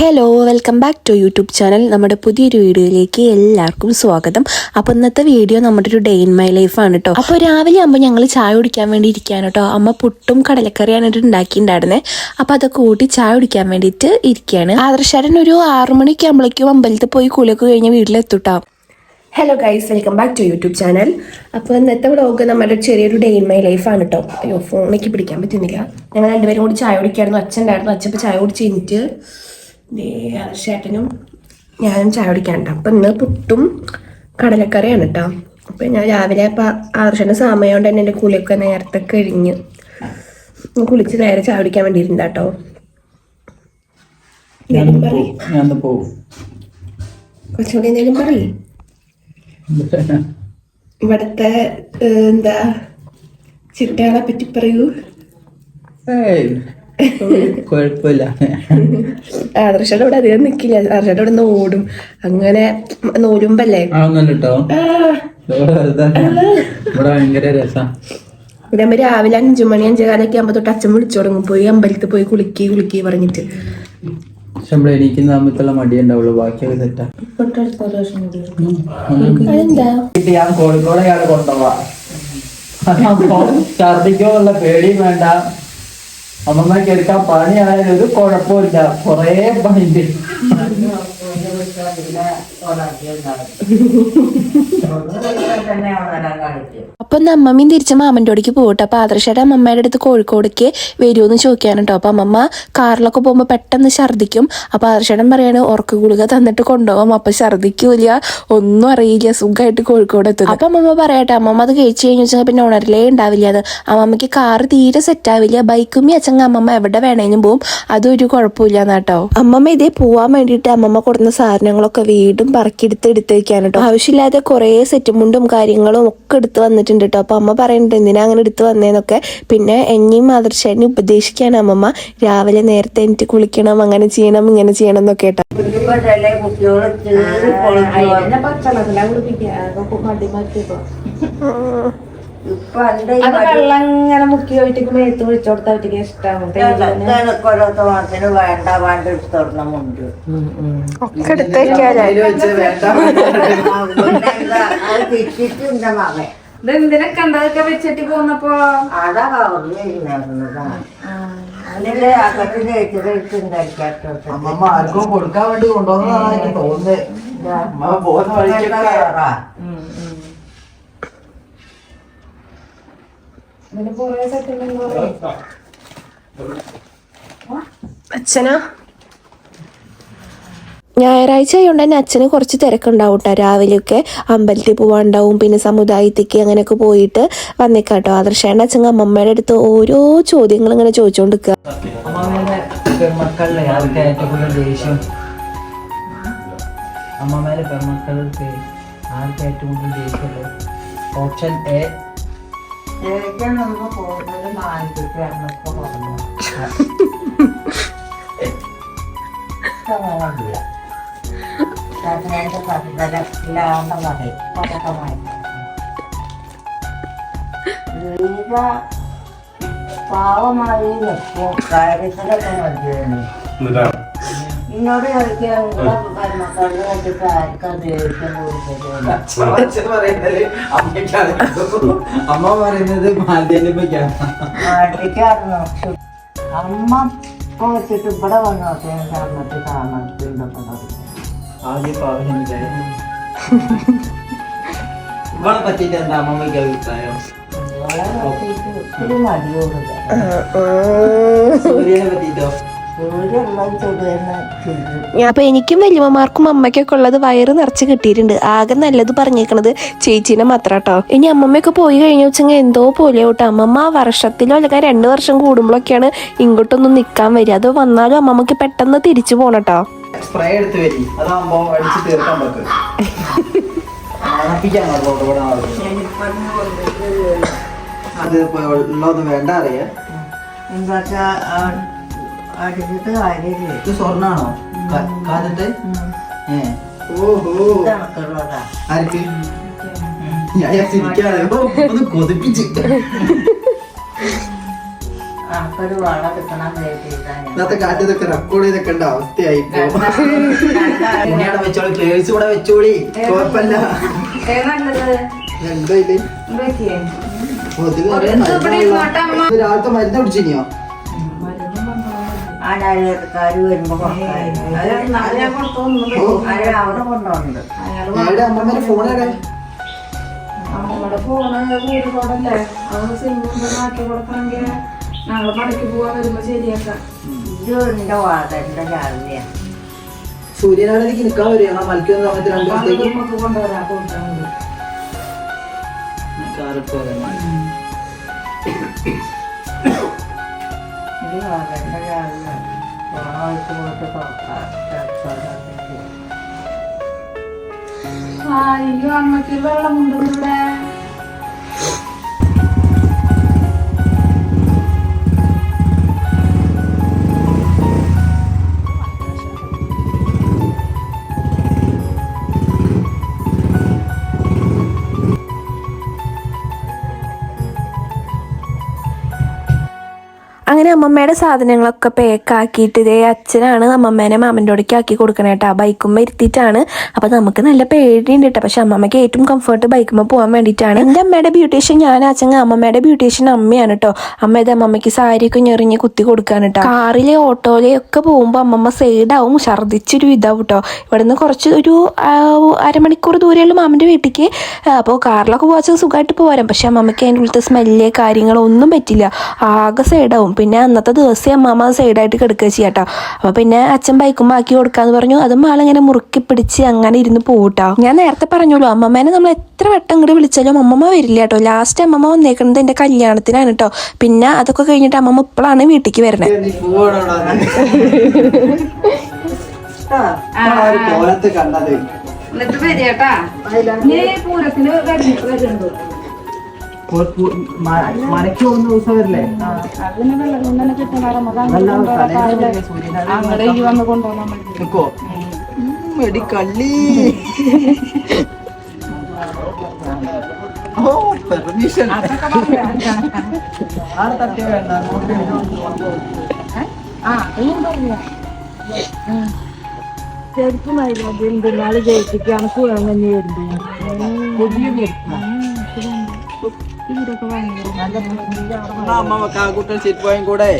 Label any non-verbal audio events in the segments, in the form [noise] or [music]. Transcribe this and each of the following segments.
Hello welcome back to YouTube channel നമ്മുടെ പുതിയൊരു വീഡിയോയിലേക്ക് എല്ലാവർക്കും സ്വാഗതം. അപ്പോൾ ഇന്നത്തെ വീഡിയോ നമ്മുടെ ഒരു ഡേ ഇൻ മൈ ലൈഫാണ് കേട്ടോ അപ്പോൾ രാവിലെ ആകുമ്പോൾ ഞങ്ങൾ ചായ കുടിക്കാൻ വേണ്ടി ഇരിക്കുകയാണ് കേട്ടോ അമ്മ പുട്ടും കടലക്കറിയാണ് ഉണ്ടാക്കിയിട്ടുണ്ടായിരുന്നത് അപ്പോൾ അതൊക്കെ കൂട്ടി ചായ കുടിക്കാൻ വേണ്ടിയിട്ട് ഇരിക്കുകയാണ് ആദർശാരൻ ഒരു ആറു മണിക്ക് ആകുമ്പോഴേക്കും അമ്പലത്തിൽ പോയി കുളിയൊക്കെ കഴിഞ്ഞ് വീട്ടിലെത്തുട്ടോ. Hello guys welcome back to YouTube channel അപ്പോൾ ഇന്നത്തെ വ്ളോഗ് നമ്മുടെ ചെറിയൊരു ഡേ ഇൻ മൈ ലൈഫാണ് കേട്ടോ അയ്യോ ഫോണിലേക്ക് പിടിക്കാൻ പറ്റുന്നില്ല. ഞങ്ങൾ രണ്ടുപേരും കൂടി ചായ കുടിക്കായിരുന്നു. അച്ഛൻ ഉണ്ടായിരുന്നു. അച്ഛൻ ഇപ്പോൾ ചായ കുടിച്ച് കഴിഞ്ഞിട്ട് ചേട്ടനും ഞാനും ചായ കുടിക്കാനുണ്ട്. അപ്പം ഇന്ന് പുട്ടും കടലക്കറിയാണ് കേട്ടോ അപ്പം ഞാൻ രാവിലെ ഇപ്പം ആദർശന്റെ സമയം കൊണ്ട് തന്നെ എന്റെ കുളിയൊക്കെ നേരത്തെ കഴിഞ്ഞ് കുളിച്ച് നേരെ ചായ കുടിക്കാൻ വേണ്ടിയിട്ടുണ്ട് കേട്ടോ കുറച്ചുകൂടി എന്തെങ്കിലും പറയേ. [laughs] ഇവിടുത്തെ എന്താ ചിട്ടകളെ പറ്റി പറയൂ. കുഴപ്പമില്ല. [laughs] ആദർശയുടെ ഇവിടെ അധികം നിക്കില്ല. ആദർശയുടെ ഇവിടെ നിന്ന് ഓടും. അങ്ങനെ നോലുമ്പല്ലേ ആവുന്നുണ്ട് ഇവിടെ ഭയങ്കര രസം. ഇവിടെ ആകുമ്പോൾ രാവിലെ അഞ്ചു മണി അഞ്ചേ കാലൊക്കെ ആകുമ്പോൾ തൊട്ട് അച്ഛൻ വിളിച്ചു തുടങ്ങും. പോയി അമ്പലത്തിൽ പോയി കുളിക്കി കുളിക്കി പറഞ്ഞിട്ട്. പക്ഷെ നമ്മൾ എണീക്കുന്ന സമയത്തുള്ള മടി ഉണ്ടാവുള്ളൂ ബാക്കിയൊക്കെ സെറ്റാ അതെന്താ? ഞാൻ കോഴിക്കോട് അയാളെ കൊണ്ടുപോവാ. ഛർദിക്കോ ഉള്ള പേടിയും വേണ്ട. അമ്മമ്മക്ക് എടുക്കാൻ പണിയായാലും ഒരു കുഴപ്പമില്ല. കുറേ പണിണ്ട് അപ്പൊ ഒന്ന് അമ്മമ്മയും തിരിച്ച് മാമന്റെ ഓടിക്ക് പോകട്ടെ അപ്പൊ ആദർശയുടെ അമ്മമ്മയുടെ അടുത്ത് കോഴിക്കോടേക്ക് വരുമെന്ന് ചോദിക്കാണ് കേട്ടോ അപ്പൊ അമ്മമ്മ കാറിലൊക്കെ പോകുമ്പോൾ പെട്ടെന്ന് ഛർദ്ദിക്കും. അപ്പൊ ആദർശേടൻ പറയാണ് ഉറക്ക ഗുളിക തന്നിട്ട് കൊണ്ടുപോകാം അപ്പൊ ഛർദ്ദിക്കൂല ഒന്നും അറിയില്ല. സുഖമായിട്ട് കോഴിക്കോട് എത്തും അപ്പൊ അമ്മമ്മ പറയട്ടെ അമ്മമ്മ അത് കഴിച്ചു കഴിഞ്ഞു വെച്ചാൽ പിന്നെ ഉണരലേ ഉണ്ടാവില്ല അത് അമ്മമ്മക്ക് കാറ് തീരെ സെറ്റ് ആവില്ല ബൈക്കും അച്ഛൻ അമ്മമ്മ എവിടെ വേണേലും പോവും. അതൊരു കുഴപ്പമില്ല എന്നാട്ടോ അമ്മമ്മ ഇതേ പോവാൻ വേണ്ടിയിട്ട് അമ്മമ്മ കൊടുക്കുന്ന സാധനങ്ങളൊക്കെ വീണ്ടും പറക്കിയെടുത്ത് എടുത്ത് കേട്ടോ ആവശ്യമില്ലാതെ കുറേ സെറ്റ് മുണ്ടും കാര്യങ്ങളും ഒക്കെ എടുത്ത് വന്നിട്ടുണ്ട് കേട്ടോ അപ്പൊ അമ്മ പറയുന്നുണ്ട് എന്തിനാ അങ്ങനെ എടുത്ത് വന്നേന്നൊക്കെ പിന്നെ എന്നെയും മാതൃശേനെ ഉപദേശിക്കാണ് അമ്മമ്മ രാവിലെ നേരത്തെ എനിക്ക് കുളിക്കണം അങ്ങനെ ചെയ്യണം ഇങ്ങനെ ചെയ്യണം എന്നൊക്കെ കേട്ടോ ഇപ്പോഴല്ലേ എന്റെ അത് വെള്ളം ഇങ്ങനെ മുക്കി ഒഴിച്ചിട്ട് മേത്ത് വിളിച്ചു കൊടുത്താൽ ഒറ്റയ്ക്ക് ഇഷ്ടമാണ് ഓരോ തോണത്തിന് വേണ്ട വേണ്ട എടുത്ത് തുറന്നുണ്ട് ഒക്കെ എടുത്ത് വെക്കാലോ അത് തിരിച്ചിട്ടുണ്ട് മകൻ ഇത് എന്തിനാ കണ്ടതൊക്കെ വെച്ചിട്ട് പോന്നപ്പോ? അതാ അതിന്റെ അകത്തിന് വെച്ചിട്ടുണ്ടാക്കിയാട്ടോ അമ്മമ്മ ആർക്കും കൊടുക്കാൻ വേണ്ടി കൊണ്ടുവന്നതാണ് എനിക്ക് തോന്നുന്നത് അമ്മ പോകുന്ന വഴിക്കൊക്കെ. ഇതിന് കുറേ സെറ്റ് അച്ഛനാ? ഞായറാഴ്ച ആയതുകൊണ്ട് തന്നെ അച്ഛന് കുറച്ച് തിരക്കുണ്ടാവും കേട്ടോ രാവിലെയൊക്കെ അമ്പലത്തിൽ പോവാണ്ടാവും പിന്നെ സമുദായത്തേക്ക് അങ്ങനെയൊക്കെ പോയിട്ട് വന്നേക്കാട്ടോ. ആദർശേണ്ട അച്ഛൻ അമ്മമ്മയുടെ അടുത്ത് ഓരോ ചോദ്യങ്ങൾ ഇങ്ങനെ ചോദിച്ചുകൊണ്ട് നിൽക്കുക പെൺമക്കൾക്ക് കൂടുതൽ ഓപ്ഷൻ എ പാവമായി നിൽക്കും. കാര്യത്തിലൊക്കെ മതിയാണ് എന്നോട് ചോദിക്കാൻ മക്കളുടെ വെച്ചിട്ട് ആർക്കാ ദേഷ്യം കൊടുത്തത് അച്ഛൻ പറയുന്നത് അമ്മയ്ക്കാണ്. അമ്മ പറയുന്നത് മാറ്റിക്കായിരുന്നു അമ്മ വെച്ചിട്ട് ഇവിടെ വന്നു അമ്മയ്ക്ക് കാണാത്തുണ്ടൊക്കെ ആദ്യം ഇവളെ പറ്റിയിട്ട് എന്താ അമ്മമ്മയ്ക്ക് അഭിപ്രായം? സൂര്യനെ പറ്റിയിട്ടോ? അപ്പൊ എനിക്കും വല്യമ്മമാർക്കും അമ്മയ്ക്കൊക്കെ ഉള്ളത് വയറ് നിറച്ച് കിട്ടിയിട്ടുണ്ട്. ആകെ നല്ലത് പറഞ്ഞേക്കണത് ചേച്ചീനെ മാത്രം കേട്ടോ ഇനി അമ്മമ്മയൊക്കെ പോയി കഴിഞ്ഞ വെച്ചെങ്കിൽ എന്തോ പോലെ കേട്ടോ അമ്മമ്മ വർഷത്തിലോ അല്ലെങ്കിൽ രണ്ട് വർഷം കൂടുമ്പോഴൊക്കെയാണ് ഇങ്ങോട്ടൊന്നും നിൽക്കാൻ വരിക. അത് വന്നാലും അമ്മമ്മക്ക് പെട്ടെന്ന് തിരിച്ചു പോണട്ടോ. സ്പ്രേ എടുത്ത് വരി. അതാകുമ്പോ അടിച്ച് തീർക്കാൻ പറ്റും. അത് ഉള്ളത് വേണ്ട അറിയാ. എന്താച്ചാ കാര്യമില്ല. ഇത് സ്വർണാണോ? കാലത്ത്? ആർക്ക്? ഞാൻ ഒന്ന് കൊതിപ്പിച്ച്. ഇന്നത്തെ കാറ്റ് ഇതൊക്കെ റെക്കോർഡ് ചെയ്തൊക്കെ ഉണ്ട് അവസ്ഥയായി ഇപ്പൊ. വെച്ചോളി ക്ലേഴ്സ് കൂടെ വെച്ചോളി. കുഴപ്പമില്ല. എന്താ ഇല്ലേ രാവിലത്തെ മരുന്ന് കുടിച്ചിനിയോ ആ നാലുകാർ വരുമ്പോ. അത് അവിടെ അമ്മമ്മേന്റെ ഫോൺ എവിടെ നമ്മുടെ ഫോണ് വീട്ടിലോടല്ലേ അത് സിം ആക്കി കൊടുക്കണമെങ്കിൽ ഞങ്ങൾ പണിക്ക് പോവാൻ വരുമ്പോ ശരിയാക്കാം. ഇത് എന്റെ വാദന്റെ രാവിലെയാ സൂര്യനാടിലേക്ക് നിൽക്കാൻ വരും ഞങ്ങൾ മൽക്കുന്ന സമയത്ത് രണ്ടു ദിവസത്തേക്ക് നമുക്ക് കൊണ്ടുവരാൻ അയ്യോ അമ്മയ്ക്ക് വെള്ളമുണ്ട് ഇവിടെ അങ്ങനെ അമ്മമ്മയുടെ സാധനങ്ങളൊക്കെ പേക്കാക്കിയിട്ട് ഇതേ അച്ഛനാണ് അമ്മമ്മേനെ മാമന്റെ ഒടക്കി ആക്കി കൊടുക്കണേ കേട്ടോ. ബൈക്കുമ്മ ഇരുത്തിയിട്ടാണ്. അപ്പൊ നമുക്ക് നല്ല പേടിയുണ്ട് കേട്ടോ. പക്ഷെ അമ്മമ്മയ്ക്ക് ഏറ്റവും കംഫർട്ട് ബൈക്കുമ്മ പോകാൻ വേണ്ടിയിട്ടാണ്. എന്റെ അമ്മയുടെ ബ്യൂട്ടീഷ്യൻ ഞാൻ അച്ഛൻ. അമ്മമ്മയുടെ ബ്യൂട്ടീഷ്യൻ അമ്മയാണ് കേട്ടോ. അമ്മ ഇത് അമ്മമ്മയ്ക്ക് സാരിയൊക്കെ ഞെറിഞ്ഞ് കുത്തി കൊടുക്കാൻ കേട്ടോ. കാറിലെ ഓട്ടോയിലെ ഒക്കെ പോകുമ്പോൾ അമ്മമ്മ സൈഡാവും. ഛർദ്ദിച്ചൊരു ഇതാവും കേട്ടോ. ഇവിടെ നിന്ന് കുറച്ച് ഒരു അരമണിക്കൂർ ദൂരെയുള്ള മാമന്റെ വീട്ടിലേക്ക് അപ്പോൾ കാറിലൊക്കെ പോകാൻ സുഖമായിട്ട് പോരാം പക്ഷെ അമ്മമ്മയ്ക്ക് അതിന്റെ ഉള്ളത്തെ സ്മെല്ല് കാര്യങ്ങളൊന്നും പറ്റില്ല. ആകെ സൈഡാവും. പിന്നെ അന്നത്തെ ദിവസം അമ്മാമ്മ സൈഡായിട്ട് കിടക്കുക ചെയ്യാട്ടോ. അപ്പോൾ പിന്നെ അച്ഛൻ ബൈക്കും ആക്കി കൊടുക്കാന്ന് പറഞ്ഞു. അതും ആളിങ്ങനെ മുറുക്കി പിടിച്ച് അങ്ങനെ ഇരുന്ന് പോകട്ടോ ഞാൻ നേരത്തെ പറഞ്ഞോളൂ അമ്മമ്മേനെ നമ്മൾ എത്ര വട്ടം ഇങ്ങോട്ട് വിളിച്ചാലും അമ്മമ്മ വരില്ല കേട്ടോ ലാസ്റ്റ് അമ്മമ്മ വന്നേക്കുന്നത് എന്റെ കല്യാണത്തിനാണ് കേട്ടോ പിന്നെ അതൊക്കെ കഴിഞ്ഞിട്ട് അമ്മമ്മ ഇപ്പോഴാണ് വീട്ടിലേക്ക് കോലത്ത് കണ്ടത് എന്നിട്ട് വരികട്ടാ നീ പൂരത്തിന് വരുന്നുണ്ട് മരക്ക് പോകുന്ന ദിവസം വരില്ലേ നിക്കോ? ഓ പെർമിഷൻ ആടെ തട്ടി വേണ്ട. ആ പറഞ്ഞ എന്തിനാൾ ജയിപ്പിക്കാണ് സുഖം തന്നെ വരുന്നത് പുതിയ ഇവരൊക്കെ ഭയങ്കര അമ്മ കാക്കൂട്ടൻ സീറ്റ് പോയും കൂടെ.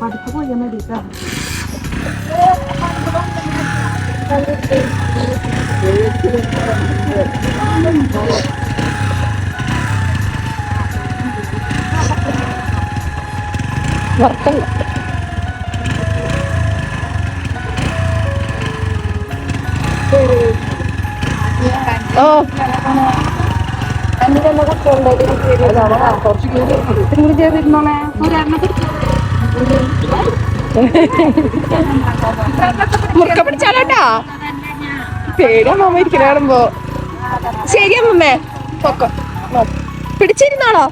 പടുത്ത് പോയാൽ മതി പേടി അമ്മമ്മ ഇരിക്കണ കാണുമ്പോ. ശരി അമ്മമ്മേ പൊക്കോ. പിടിച്ചിരുന്നാളോ?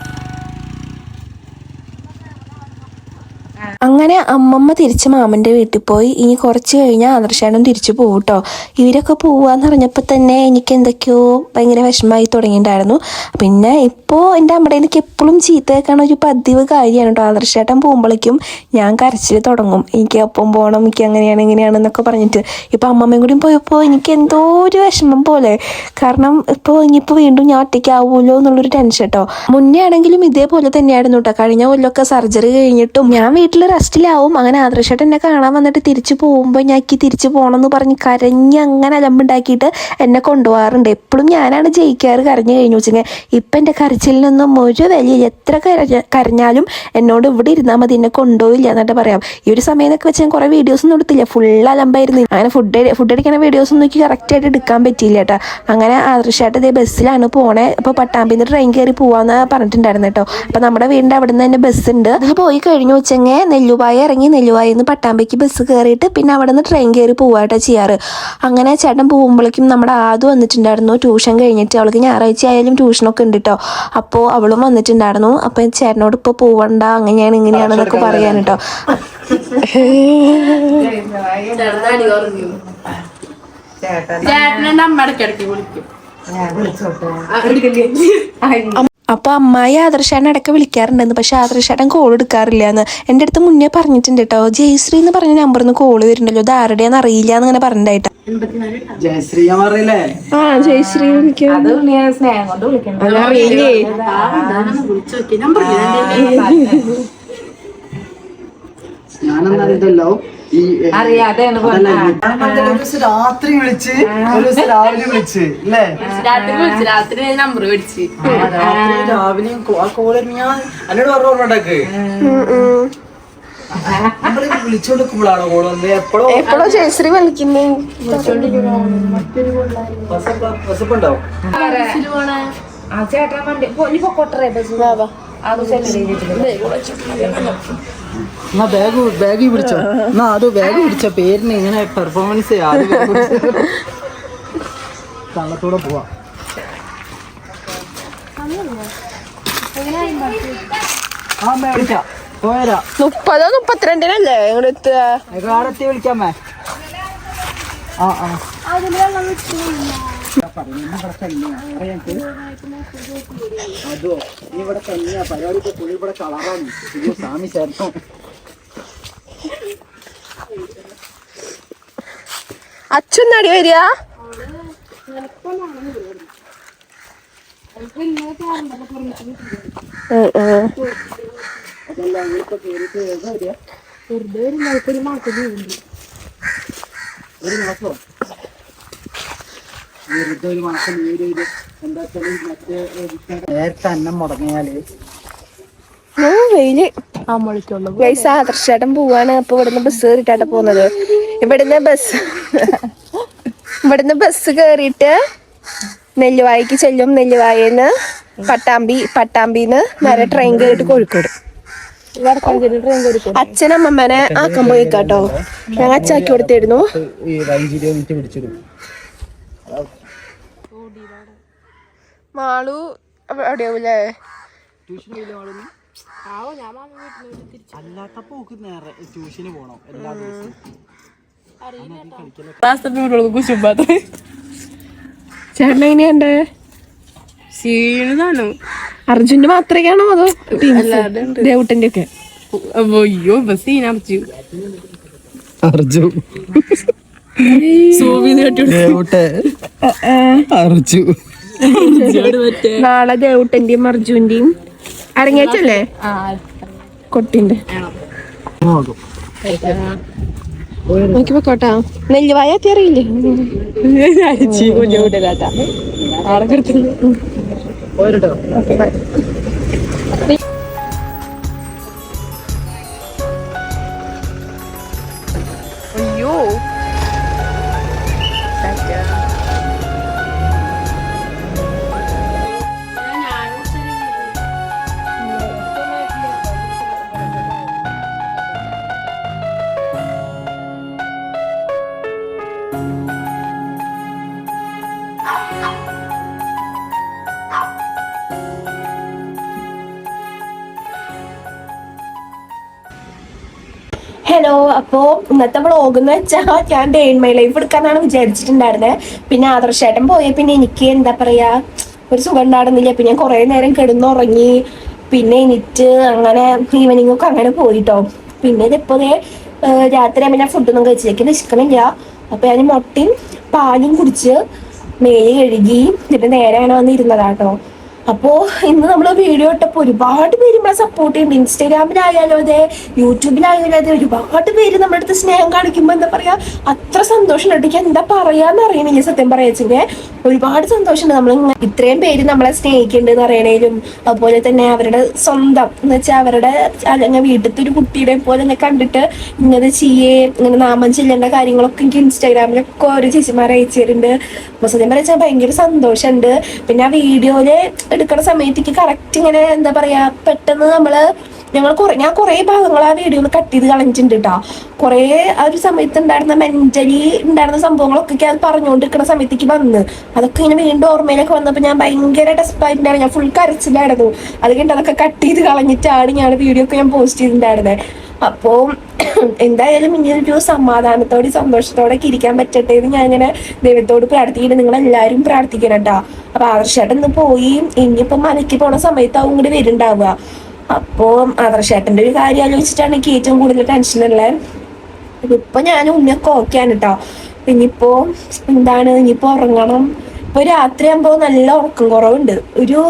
അങ്ങനെ അമ്മമ്മ തിരിച്ച് മാമന്റെ വീട്ടിൽ പോയി. ഇനി കുറച്ച് കഴിഞ്ഞാൽ ആദർശേനും തിരിച്ചു പോകും കേട്ടോ ഇവരൊക്കെ പോവാന്ന് പറഞ്ഞപ്പോൾ തന്നെ എനിക്ക് എന്തൊക്കെയോ ഭയങ്കര വിഷമമായി തുടങ്ങിയിട്ടുണ്ടായിരുന്നു. പിന്നെ ഇപ്പോൾ എന്റെ അമ്മയുടെ എനിക്ക് എപ്പോഴും ചീത്ത കേൾക്കണ ഒരു പതിവ് കാര്യമാണ് കേട്ടോ. ആദർശേട്ടൻ പോകുമ്പോഴേക്കും ഞാൻ കരച്ചിൽ തുടങ്ങും. എനിക്ക് ഒപ്പം പോകണം എനിക്ക് അങ്ങനെയാണ് ഇങ്ങനെയാണ് എന്നൊക്കെ പറഞ്ഞിട്ട്. ഇപ്പോൾ അമ്മമ്മയും കൂടി പോയപ്പോൾ എനിക്ക് എന്തോ ഒരു വിഷമം പോലെ. കാരണം ഇപ്പോൾ ഇനിയിപ്പോൾ വീണ്ടും ഞാൻ ഒറ്റയ്ക്കാവുമല്ലോ എന്നുള്ളൊരു ടെൻഷൻ കേട്ടോ. മുന്നേ ആണെങ്കിലും ഇതേപോലെ തന്നെയായിരുന്നു കേട്ടോ. കഴിഞ്ഞ കൊല്ലമൊക്കെ സർജറി കഴിഞ്ഞിട്ടും ഞാൻ വീട്ടിൽ റെസ്റ്റിലാവും അങ്ങനെ ആദർശമായിട്ട് എന്നെ കാണാൻ വന്നിട്ട് തിരിച്ചു പോകുമ്പോൾ ഞാൻ എനിക്ക് തിരിച്ചു പോകണം എന്ന് പറഞ്ഞ് കരഞ്ഞ് അങ്ങനെ അലമ്പുണ്ടാക്കിയിട്ട് എന്നെ കൊണ്ടുപോകാറുണ്ട്. എപ്പോഴും ഞാനാണ് ജയിക്കാറ് കരഞ്ഞു കഴിഞ്ഞു വെച്ചെങ്കിൽ ഇപ്പം എന്റെ കരച്ചിലിനൊന്നും ഒരു വലിയ എത്ര കരഞ്ഞ കരഞ്ഞാലും എന്നോട് ഇവിടെ ഇരുന്നാൽ മതി എന്നെ കൊണ്ടുപോയില്ല എന്നിട്ട് പറയാം. ഈ ഒരു സമയത്തൊക്കെ വെച്ച് ഞാൻ കുറേ വീഡിയോസ് ഒന്നും എടുത്തില്ല. ഫുൾ അലമ്പായിരുന്നു. അങ്ങനെ ഫുഡ് ഫുഡ് അടിക്കുന്ന വീഡിയോസ് ഒന്നും എനിക്ക് കറക്റ്റായിട്ട് എടുക്കാൻ പറ്റിയില്ല കേട്ടോ. അങ്ങനെ ആദർശമായിട്ട് ഇതേ ബസ്സിലാണ് പോണേ. അപ്പോൾ പട്ടാമ്പിന്ന് ട്രെയിൻ കയറി പോവാന്ന് പറഞ്ഞിട്ടുണ്ടായിരുന്നു കേട്ടോ. അപ്പോൾ നമ്മുടെ വീടിന്റെ അവിടെ നിന്ന് തന്നെ ബസ് ഉണ്ട് അത് പോയി കഴിഞ്ഞു വെച്ചെങ്കിൽ നെല്ലുവായ ഇറങ്ങി നെല്ലുവായിൽ നിന്ന് പട്ടാമ്പയ്ക്ക് ബസ് കയറിയിട്ട് പിന്നെ അവിടെ നിന്ന് ട്രെയിൻ കയറി പോവാട്ടോ ചെയ്യാറ്. അങ്ങനെ ചേട്ടൻ പോകുമ്പോഴേക്കും നമ്മുടെ ആദ്യം വന്നിട്ടുണ്ടായിരുന്നു. ട്യൂഷൻ കഴിഞ്ഞിട്ട് അവൾക്ക് ഞായറാഴ്ച ആയാലും ട്യൂഷനൊക്കെ ഉണ്ട് കേട്ടോ അപ്പോൾ അവളും വന്നിട്ടുണ്ടായിരുന്നു. അപ്പം ചേട്ടനോട് ഇപ്പോൾ പോവണ്ട അങ്ങനെയാണ് ഇങ്ങനെയാണെന്നൊക്കെ പറയാൻ കേട്ടോ ചേട്ടൻ ചേട്ടനുണ്ട് അമ്മ ഇടയ്ക്കിടയ്ക്ക് വിളിക്കും. അപ്പോൾ അമ്മായി ആദർശാണ് ഇടയ്ക്ക് വിളിക്കാറുണ്ടെന്ന് പക്ഷെ ആദർശേട്ടൻ കോൾ എടുക്കാറില്ല എന്ന് എന്റെ അടുത്ത് മുന്നേ പറഞ്ഞിട്ടുണ്ട് കേട്ടോ. ജയശ്രീ എന്ന് പറഞ്ഞ നമ്പറിൽ നിന്ന് കോൾ വരുന്നുണ്ടല്ലോ. ഇത് ആരുടെയാന്ന് അറിയില്ല എന്ന് ഇങ്ങനെ പറഞ്ഞിട്ടായിട്ട്. ജയശ്രീ ഞാൻ പറയില്ലേ? ആ ജയശ്രീ വിളിക്കും അത് ഈ അറിയാതെയാണ് രാത്രി വിളിച്ച് ഒരു ദിവസം രാവിലെ വിളിച്ച് അല്ലേ രാത്രി വിളിച്ചു രാത്രി നമ്പർ ആ, രാത്രി രാവിലെയും കോ- ആ കോൾ ഞാൻ എന്നോട് പറഞ്ഞു നമ്മൾ വിളിച്ചോണ്ടിരിക്കുമ്പോഴാണോ കോൾ വന്നത് എപ്പോഴോ എപ്പോഴോ ജയശ്രീ വിളിക്കുന്നേ. ബസ്സുണ്ടാവും ആ ചേട്ടൻ വണ്ടി പൊക്കോട്ടറേ ബസ് എന്നാ ബാഗ് ബാഗ് പിടിച്ചോ. എന്നാ അത് ബാഗ് പിടിച്ച പേരിന് ഇങ്ങനെ പെർഫോമൻസ് തള്ളത്തോടെ പോവാ. ആ അമ്മ പോയരാ. മുപ്പതോ മുപ്പത്തിരണ്ടിനല്ലേ ഇങ്ങോട്ട് എത്തുക? വിളിക്കാമേ. ആ ആ. അതോ നീ ഇവിടെ തന്നെയാ പരിപാടി. പുള്ളി ഇവിടെ കളറാണ്. അയ്യോ സ്വാമി ചേർത്തോ അച്ഛൻ നടി വരിക? ഒരു മാസോ വെറുതെ ഒരു മാസം വീട് ഇത് എന്താ വെച്ചാൽ മറ്റേ നേരത്തെ അന്നം മുടങ്ങിയാൽ. വെയിൽ ഗൈസ് ആദർശേട്ടൻ പോവാണ്. അപ്പൊ ഇവിടുന്ന് ബസ് കയറിട്ടാണ് പോകുന്നത്. ഇവിടുന്ന് ബസ് ഇവിടുന്ന് ബസ് കയറിയിട്ട് നെല്ലുവായിക്ക് ചെല്ലും. നെല്ലുവായിന്ന് പട്ടാമ്പി പട്ടാമ്പിന്ന് നേരെ ട്രെയിൻ കയറിയിട്ട് കോഴിക്കോട്. അച്ഛനമ്മമ്മനെ ആക്കാൻ പോയിക്കാട്ടോ ഞങ്ങൾ അച്ഛാക്കി കൊടുത്തിരുന്നു. മാളു നേരെ ട്യൂഷന് പോണം എല്ലാ ദിവസവും. ചേട്ടൻ എങ്ങനെയുണ്ട് ക്ഷീണതാണ് അർജുന്റെ മാത്രമേക്കാണോ അതോ ദേവുട്ടന്റെ ഒക്കെ അയ്യോ ബസ് സീനടിച്ചു അർജു. അർജു. നാളെ ദേവുട്ടന്റെയും അർജുന്റെയും അരങ്ങേറ്റല്ലേ? കൊട്ടിന്റെ നോക്കി പൊക്കോട്ടാ നെല്ലുവായ അറിയില്ലേ പോരട്ടോ അയ്യോ അപ്പോൾ ഇന്നത്തെ വ്ളോഗെന്ന് വെച്ചാൽ ഞാൻ ഡേ ഇൻ മൈ ലൈഫ് എടുക്കാന്നാണ് വിചാരിച്ചിട്ടുണ്ടായിരുന്നത് പിന്നെ ആദർശേട്ടൻ പോയ പിന്നെ എനിക്ക് എന്താ പറയാ ഒരു സുഖം ഉണ്ടായിരുന്നില്ല. പിന്നെ കുറേ നേരം കിടന്നുറങ്ങി. പിന്നെ എനിക്ക് അങ്ങനെ ഈവനിങ് ഒക്കെ അങ്ങനെ പോയിട്ടോ. പിന്നെ ഇതിപ്പോ രാത്രി ആകുമ്പോൾ ഞാൻ ഫുഡൊന്നും കഴിച്ചിലേക്ക് വിശക്കണില്ല അപ്പൊ ഞാൻ മുട്ടയും പാലും കുടിച്ച് മേൽ കഴുകി എന്നിട്ട് നേരെയാണ് വന്നിരുന്നതാട്ടോ. അപ്പോ ഇന്ന് നമ്മൾ വീഡിയോ ഇട്ടപ്പോൾ ഒരുപാട് പേര് നമ്മളെ സപ്പോർട്ട് ചെയ്യുന്നുണ്ട്. ഇൻസ്റ്റാഗ്രാമിലായാലും അതെ യൂട്യൂബിലായാലും അതെ ഒരുപാട് പേര് നമ്മുടെ അടുത്ത് സ്നേഹം കാണിക്കുമ്പോൾ എന്താ പറയാ അത്ര സന്തോഷം എനിക്ക് എന്താ പറയാന്ന് അറിയണില്ല സത്യം പറയാച്ചെങ്കിൽ ഒരുപാട് സന്തോഷമുണ്ട്. നമ്മൾ ഇത്രയും പേര് നമ്മളെ സ്നേഹിക്കുന്നുണ്ട് എന്ന് അറിയണേലും അതുപോലെ തന്നെ അവരുടെ സ്വന്തം എന്ന് വെച്ചാൽ അവരുടെ അല്ലെങ്കിൽ വീട്ടിലത്തെ ഒരു കുട്ടിയുടെ പോലെ തന്നെ കണ്ടിട്ട് ഇങ്ങനെ ചെയ്യേ ഇങ്ങനെ നാമം ചെല്ലേണ്ട കാര്യങ്ങളൊക്കെ എനിക്ക് ഇൻസ്റ്റാഗ്രാമിലൊക്കെ ഓരോ ചേച്ചിമാരെ അയച്ചു തരുന്നുണ്ട് അപ്പൊ സത്യം പറയാ ഭയങ്കര സന്തോഷമുണ്ട്. പിന്നെ ആ വീഡിയോയിൽ എടുക്കുന്ന സമയത്തേക്ക് കറക്റ്റ് ഇങ്ങനെ എന്താ പറയാ പെട്ടെന്ന് നമ്മൾ ഞങ്ങൾ കുറെ ഞാൻ കുറെ ഭാഗങ്ങൾ ആ വീഡിയോയിൽ കട്ട് ചെയ്ത് കളഞ്ഞിട്ടുണ്ട് കേട്ടോ കുറെ ആ ഒരു സമയത്ത് ഉണ്ടായിരുന്ന മെന്റലി ഉണ്ടായിരുന്ന സംഭവങ്ങളൊക്കെ അത് പറഞ്ഞുകൊണ്ടിരിക്കുന്ന സമയത്തേക്ക് വന്ന്. അതൊക്കെ ഇങ്ങനെ വീണ്ടും ഓർമ്മയിലൊക്കെ വന്നപ്പോൾ ഞാൻ ഭയങ്കര ഡെസ്പായിട്ടുണ്ടായിരുന്നു ഞാൻ ഫുൾ കരച്ചിലായിരുന്നു. അത് കഴിഞ്ഞിട്ട് അതൊക്കെ കട്ട് ചെയ്ത് കളഞ്ഞിട്ടാണ് ഞാൻ വീഡിയോ ഒക്കെ ഞാൻ പോസ്റ്റ് ചെയ്തിട്ടുണ്ടായിരുന്നത് അപ്പോൾ [coughs] എന്തായാലും ഇങ്ങനൊരു സമാധാനത്തോടെ സന്തോഷത്തോടെ ഒക്കെ ഇരിക്കാൻ പറ്റട്ടെ എന്ന് ഞാൻ ഇങ്ങനെ ദൈവത്തോട് പ്രാർത്ഥിക്കുന്നു. നിങ്ങൾ എല്ലാവരും പ്രാർത്ഥിക്കണം കേട്ടോ. അപ്പൊ ആദർശേട്ടൻ ഇന്ന് പോയി. ഇനിയിപ്പോ മലക്കി പോണ സമയത്താവും കൂടി വരുന്നുണ്ടാവുക. അപ്പോ ആദർശേട്ടന്റെ ഒരു കാര്യം ആലോചിച്ചിട്ടാണ് എനിക്ക് ഏറ്റവും കൂടുതൽ ടെൻഷനുള്ളത് ഇപ്പൊ ഞാൻ ഉമ്മയൊക്കെ ഓക്കെയാണ് കേട്ടോ. ഇനിയിപ്പോ എന്താണ്? ഇനിയിപ്പോ ഉറങ്ങണം. ഇപ്പൊ രാത്രിയാകുമ്പോ നല്ല ഉറക്കം കുറവുണ്ട്. ഒരു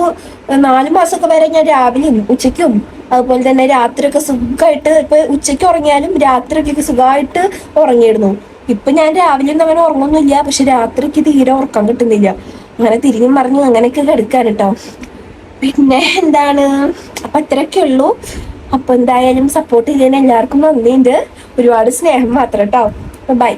നാല് മാസമൊക്കെ വരെ ഞാൻ രാവിലെയും ഉച്ചയ്ക്കും അതുപോലെ തന്നെ രാത്രിയൊക്കെ സുഖമായിട്ട് ഇപ്പൊ ഉച്ചയ്ക്ക് ഉറങ്ങിയാലും രാത്രിയൊക്കെ സുഖമായിട്ട് ഉറങ്ങിയിരുന്നു. ഇപ്പൊ ഞാൻ രാവിലെ ഒന്നും അങ്ങനെ ഉറങ്ങുന്നില്ല പക്ഷെ രാത്രിക്ക് തീരെ ഉറക്കം കിട്ടുന്നില്ല. അങ്ങനെ തിരിഞ്ഞും മറിഞ്ഞു അങ്ങനെയൊക്കെ കിടക്കാൻ കേട്ടോ. പിന്നെ എന്താണ്? അപ്പൊ അത്രയൊക്കെ ഉള്ളൂ. അപ്പൊ എന്തായാലും സപ്പോർട്ട് ചെയ്യാൻ എല്ലാവർക്കും നന്ദിയുണ്ട്. ഒരുപാട് സ്നേഹം മാത്രം കേട്ടോ. ബൈ